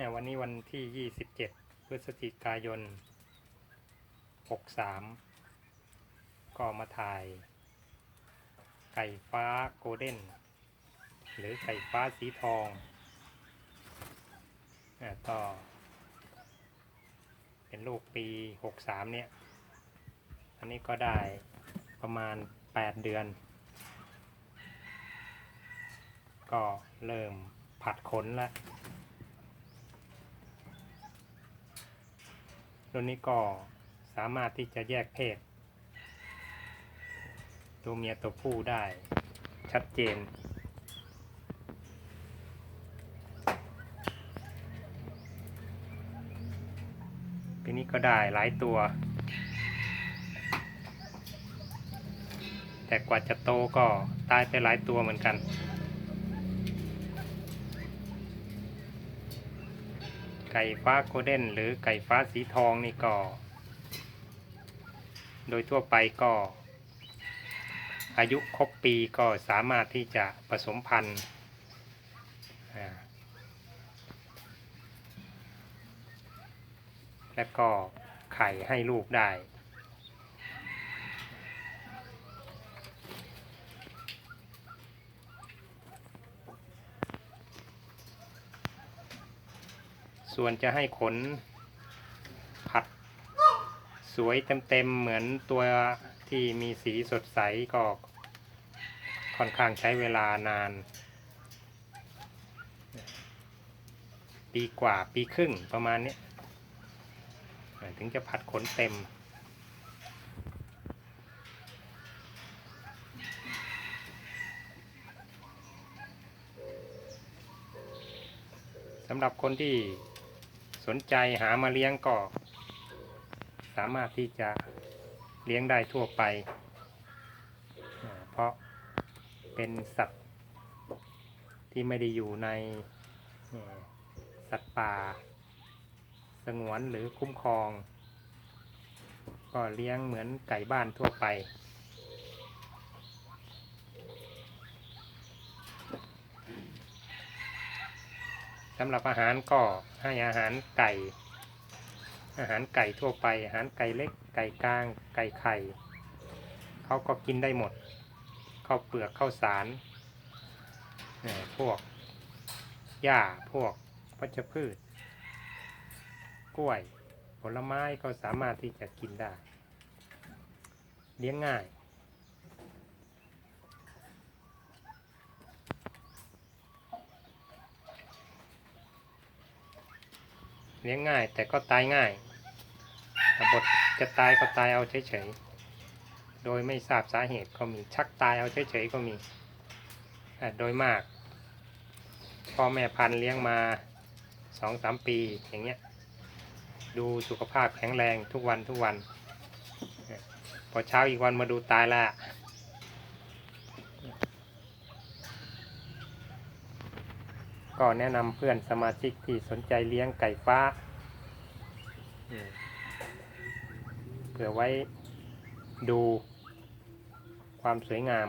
เนี่ยวันนี้วันที่ 27 พฤศจิกายน 63 ก็มาถ่าย ไก่ฟ้าโกลเด้น หรือไก่ฟ้าสีทองอะก็เป็นลูกปี 63 เนี่ย อันนี้ก็ได้ประมาณ 8 เดือน ก็เริ่มผัดขนแล้ว รุ่นนี้ก็สามารถที่จะแยกเพศ ตัวเมียตัวผู้ได้ชัดเจน ปีนี้ก็ได้หลายตัว แต่กว่าจะโตก็ตายไปหลายตัวเหมือนกัน ก่ฟ้าโคเด้นหรือไก่ฟ้าสีทองนี่ก็ โดยทั่วไปก็ อายุครบปีก็สามารถที่จะผสมพันธุ์และก็ไข่ให้ลูกได้ ส่วนจะให้ขนผัดสวยเต็มๆเหมือนตัวที่มีสีสดใสก็ค่อนข้างใช้เวลานาน ปีกว่าปีครึ่งประมาณนี้ถึงจะผัดขนเต็ม สำหรับคนที่ สนใจหามาเลี้ยงก็ สามารถที่จะเลี้ยงได้ทั่วไป เพราะเป็นสัตว์ที่ไม่ได้อยู่ในสัตว์ป่า สงวนหรือคุ้มครอง ก็เลี้ยงเหมือนไก่บ้านทั่วไป สำหรับอาหารก็ให้อาหารไก่ อาหารไก่ทั่วไป อาหารไก่เล็ก ไก่กลาง ไก่ไข่เขาก็กินได้หมดข้าวเปลือกข้าวสารพวกหญ้าพวกวัชพืช กล้วย ผลไม้ก็สามารถที่จะกินได้ เลี้ยงง่าย เลี้ยงง่าย แต่ก็ตายง่ายบทจะตายก็ตายเอาเฉยๆ โดยไม่ทราบสาเหตุก็มี ชักตายเอาเฉยๆก็มี โดยมาก พ่อแม่พันธุ์เลี้ยงมาสองสามปีอย่างเงี้ย ดูสุขภาพแข็งแรงทุกวันทุกวัน พอเช้าอีกวันมาดูตายละ ก็แนะนำเพื่อนสมาชิกที่สนใจเลี้ยงไก่ฟ้าเผื่อไว้ดูความสวยงาม